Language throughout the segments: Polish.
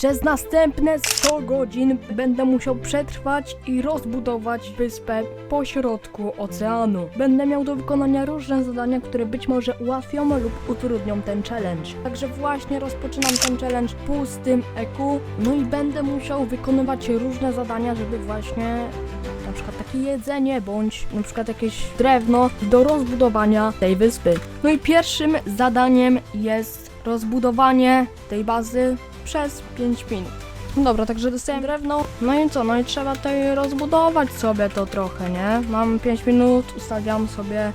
Przez następne 100 godzin będę musiał przetrwać i rozbudować wyspę pośrodku oceanu. Będę miał do wykonania różne zadania, które być może ułatwią lub utrudnią ten challenge. Także właśnie rozpoczynam ten challenge pustym EQ, no i będę musiał wykonywać różne zadania, żeby właśnie na przykład takie jedzenie, bądź na przykład jakieś drewno do rozbudowania tej wyspy. No i pierwszym zadaniem jest rozbudowanie tej bazy przez 5 minut. No dobra, także dostałem drewno. No i co? No i trzeba tutaj rozbudować sobie to trochę, nie? Mam 5 minut, ustawiam sobie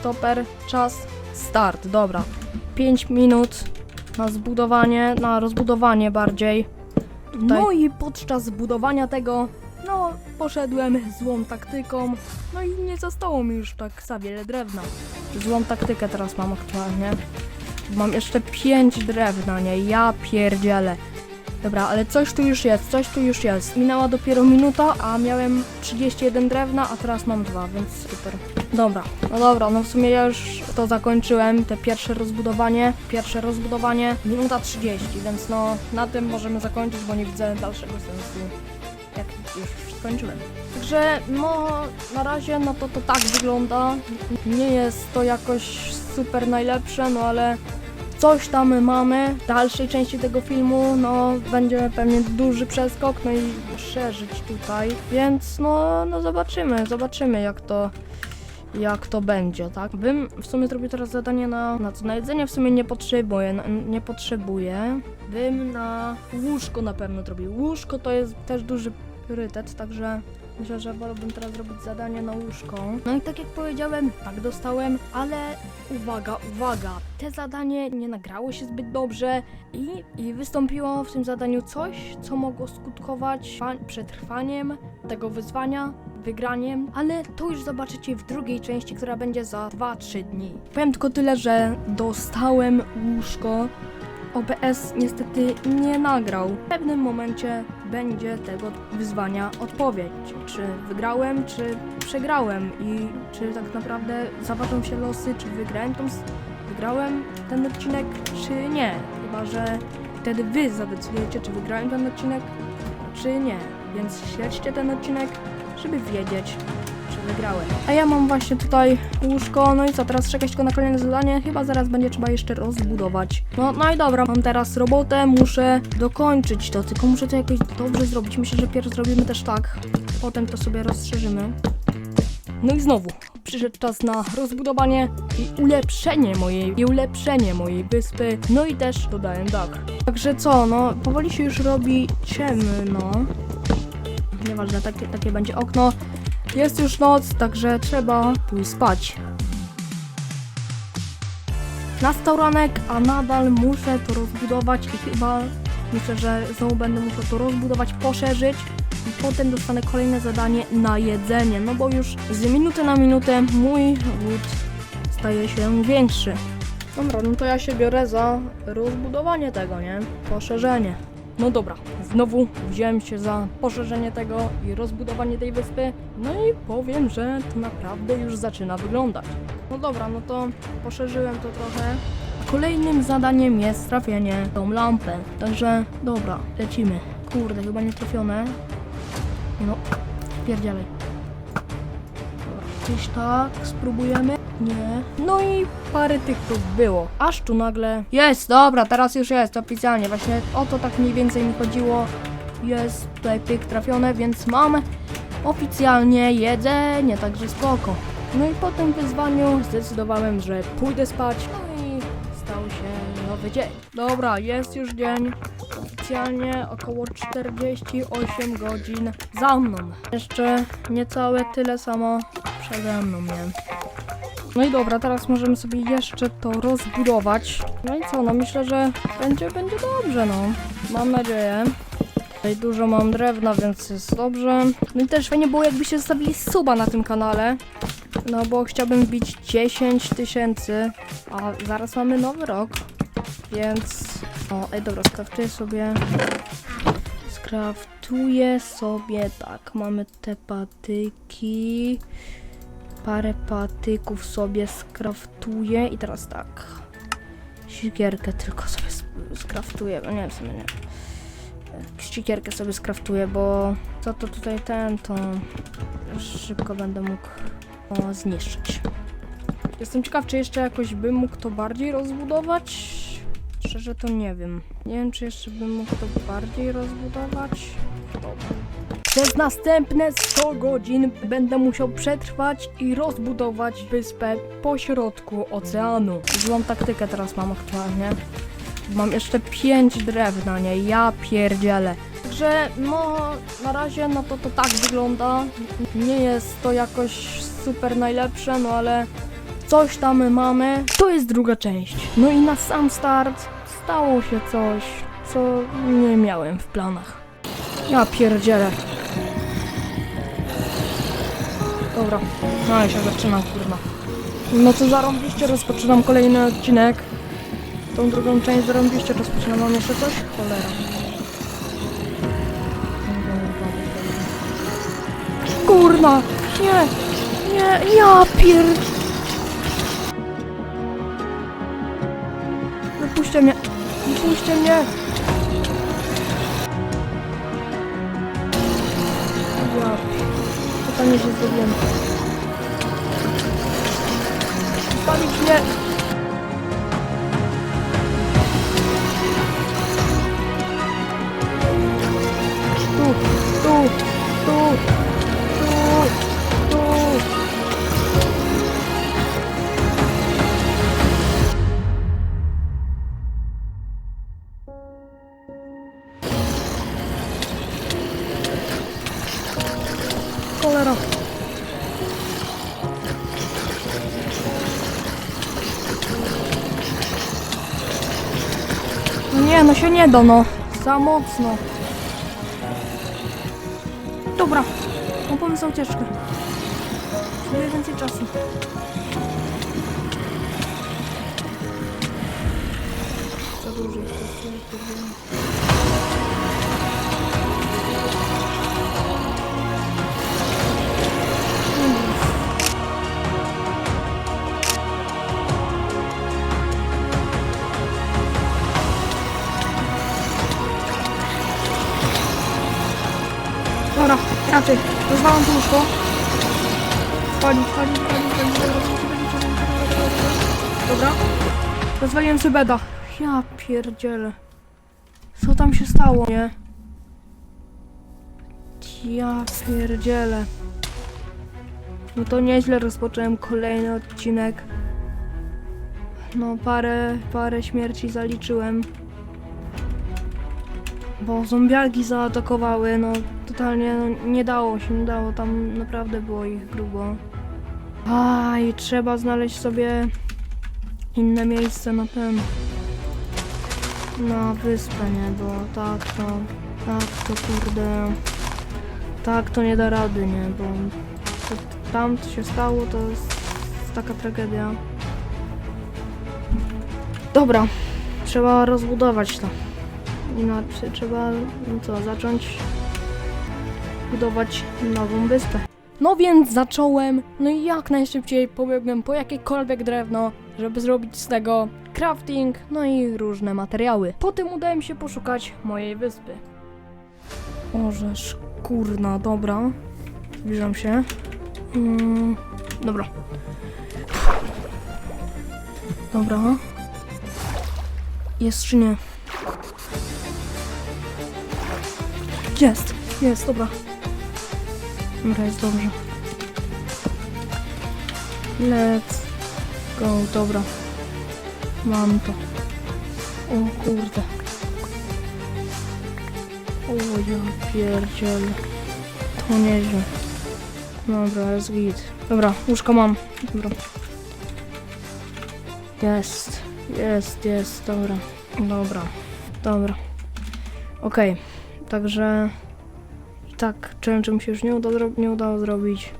stoper, czas, start. Dobra. 5 minut na zbudowanie, na rozbudowanie bardziej. No i podczas budowania tego, no, poszedłem złą taktyką. No i nie zostało mi już tak za wiele drewna. Złą taktykę teraz mam aktualnie. Mam jeszcze 5 drewna, nie? Ja pierdzielę. Dobra, ale coś tu już jest, coś tu już jest. Minęła dopiero minuta, a miałem 31 drewna, a teraz mam 2, więc super. Dobra, no dobra, no w sumie ja już to zakończyłem, te pierwsze rozbudowanie, pierwsze rozbudowanie, minuta 30, więc no na tym możemy zakończyć, bo nie widzę dalszego sensu, jak już skończyłem. Także no na razie no to to tak wygląda, nie jest to jakoś super najlepsze, no ale coś tam mamy. W dalszej części tego filmu, no, będzie pewnie duży przeskok, no i szerzyć tutaj. Więc no, no zobaczymy, zobaczymy jak to jak to będzie, tak? Bym w sumie zrobił teraz zadanie na, na co? Na jedzenie w sumie nie potrzebuję, na, nie potrzebuję. Bym na łóżko na pewno zrobił. Łóżko to jest też duży priorytet, także myślę, że wolałbym teraz zrobić zadanie na łóżko. No i tak jak powiedziałem, tak dostałem, ale Uwaga, uwaga! Te zadanie nie nagrało się zbyt dobrze i, i wystąpiło w tym zadaniu coś, co mogło skutkować przetrwaniem tego wyzwania, wygraniem, ale to już zobaczycie w drugiej części, która będzie za 2-3 dni. Powiem tylko tyle, że dostałem łóżko. OBS niestety nie nagrał. W pewnym momencie będzie tego wyzwania odpowiedź. Czy wygrałem, czy przegrałem i czy tak naprawdę zaważą się losy, czy wygrałem tą, wygrałem ten odcinek, czy nie. Chyba, że wtedy wy zadecydujecie, czy wygrałem ten odcinek, czy nie. Więc śledźcie ten odcinek, żeby wiedzieć, wygrałem. A ja mam właśnie tutaj łóżko, no i co, teraz czekać tylko na kolejne zadanie, chyba zaraz będzie trzeba jeszcze rozbudować. No, no i dobra, mam teraz robotę, muszę dokończyć to, tylko muszę to jakoś dobrze zrobić. Myślę, że pierw zrobimy też tak, potem to sobie rozszerzymy. No i znowu, przyszedł czas na rozbudowanie i ulepszenie mojej, i ulepszenie mojej wyspy, no i też dodałem dach. Także co, no, powoli się już robi ciemno. Nieważne, takie, takie będzie okno. Jest już noc, także trzeba pójść spać. Nastał ranek, a nadal muszę to rozbudować i chyba myślę, że znowu będę musiał to rozbudować, poszerzyć i potem dostanę kolejne zadanie na jedzenie, no bo już z minuty na minutę mój głód staje się większy. Dobra, no to ja się biorę za rozbudowanie tego, nie? Poszerzenie. No dobra, znowu wziąłem się za poszerzenie tego i rozbudowanie tej wyspy. No i powiem, że to naprawdę już zaczyna wyglądać. No dobra, no to poszerzyłem to trochę. Kolejnym zadaniem jest trafienie tą lampę. Także dobra, lecimy. Kurde, chyba nie trafione. No, pierdzielej. Gdzieś tak, spróbujemy. Nie. No i parę tych prób było. Aż tu nagle. Jest, dobra, teraz już jest oficjalnie. Właśnie o to tak mniej więcej mi chodziło. Jest tutaj pyk trafione, więc mam oficjalnie jedzenie, także spoko. No i po tym wyzwaniu zdecydowałem, że pójdę spać. No i stał się nowy dzień. Dobra, jest już dzień. Oficjalnie około 48 godzin za mną. Jeszcze niecałe tyle samo przede mną, nie? No i dobra, teraz możemy sobie jeszcze to rozbudować. No i co, no myślę, że będzie, będzie dobrze, no. Mam nadzieję. Tutaj dużo mam drewna, więc jest dobrze. No i też fajnie było, jakbyście zostawili suba na tym kanale. No bo chciałbym wbić 10 tysięcy, a zaraz mamy nowy rok, więc... O, ej dobra, skraftuję sobie... Skraftuję sobie, tak, mamy te patyki... Parę patyków sobie skraftuję i teraz tak... Siekierkę tylko sobie skraftuję, no nie w sumie nie. ścikierkę sobie skraftuję, bo co to tutaj ten, to szybko będę mógł o, zniszczyć. Jestem ciekaw, czy jeszcze jakoś bym mógł to bardziej rozbudować. Szczerze to nie wiem. Nie wiem, czy jeszcze bym mógł to bardziej rozbudować. Dobra. Przez następne 100 godzin będę musiał przetrwać i rozbudować wyspę pośrodku oceanu. Złą taktykę teraz mam aktualnie. Mam jeszcze 5 drewna, nie? Ja pierdzielę. Także no na razie no to to tak wygląda. Nie jest to jakoś super najlepsze, no ale coś tam mamy. To jest druga część. No i na sam start stało się coś, co nie miałem w planach. Ja pierdzielę. Dobra, no ja się zaczynam, kurwa. No to zarąbiście rozpoczynam kolejny odcinek. Tą drugą część zarąbiście rozpoczynam. Mam jeszcze coś? Cholera. Kurna! Nie! Nie! Ja pier... Wypuśćcie mnie! Puśćcie mnie! Ja. To tam już jest problem. Palić mnie! Nie, no się nie da, no. Za mocno. Dobra, mam pomysł na ucieczkę. Potrzebuję więcej czasu. Za dużo jest Dobra, raczej. Rozwalam to łóżko. Pali, pali, pali, pali, dobra. Dobra. Rozwaliłem sobie beda. Ja pierdzielę. Co tam się stało, nie? Ja pierdzielę. No to nieźle rozpocząłem kolejny odcinek. No parę, parę śmierci zaliczyłem. Bo zombiaki zaatakowały, no totalnie no, nie dało się, nie dało, tam naprawdę było ich grubo. A i trzeba znaleźć sobie inne miejsce na ten, na wyspę, nie, bo tak to, tak to kurde, tak to nie da rady, nie, bo to, tam co się stało, to jest taka tragedia. Dobra, trzeba rozbudować to. Inaczej trzeba, no co, zacząć budować nową wyspę. No więc zacząłem, no i jak najszybciej pobiegłem po jakiekolwiek drewno, żeby zrobić z tego crafting, no i różne materiały. Potem udało mi się poszukać mojej wyspy. Orzesz, kurna, dobra. Zbliżam się. Mm, dobra. Dobra. Jest czy nie? Jest, jest, dobra. Dobra, jest dobrze. Let's go, dobra. Mam to. O kurde. O ja pierdzielę. To nieźle. Dobra, jest git. Dobra, łóżko mam. Dobra. Jest, jest, jest, dobra. Dobra, dobra. Okej. Także i tak challenge mi się już nie, uda, nie udało zrobić.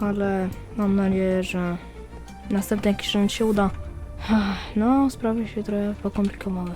Ale mam nadzieję, że następny jakiś challenge się uda. No, sprawy się trochę pokomplikowały.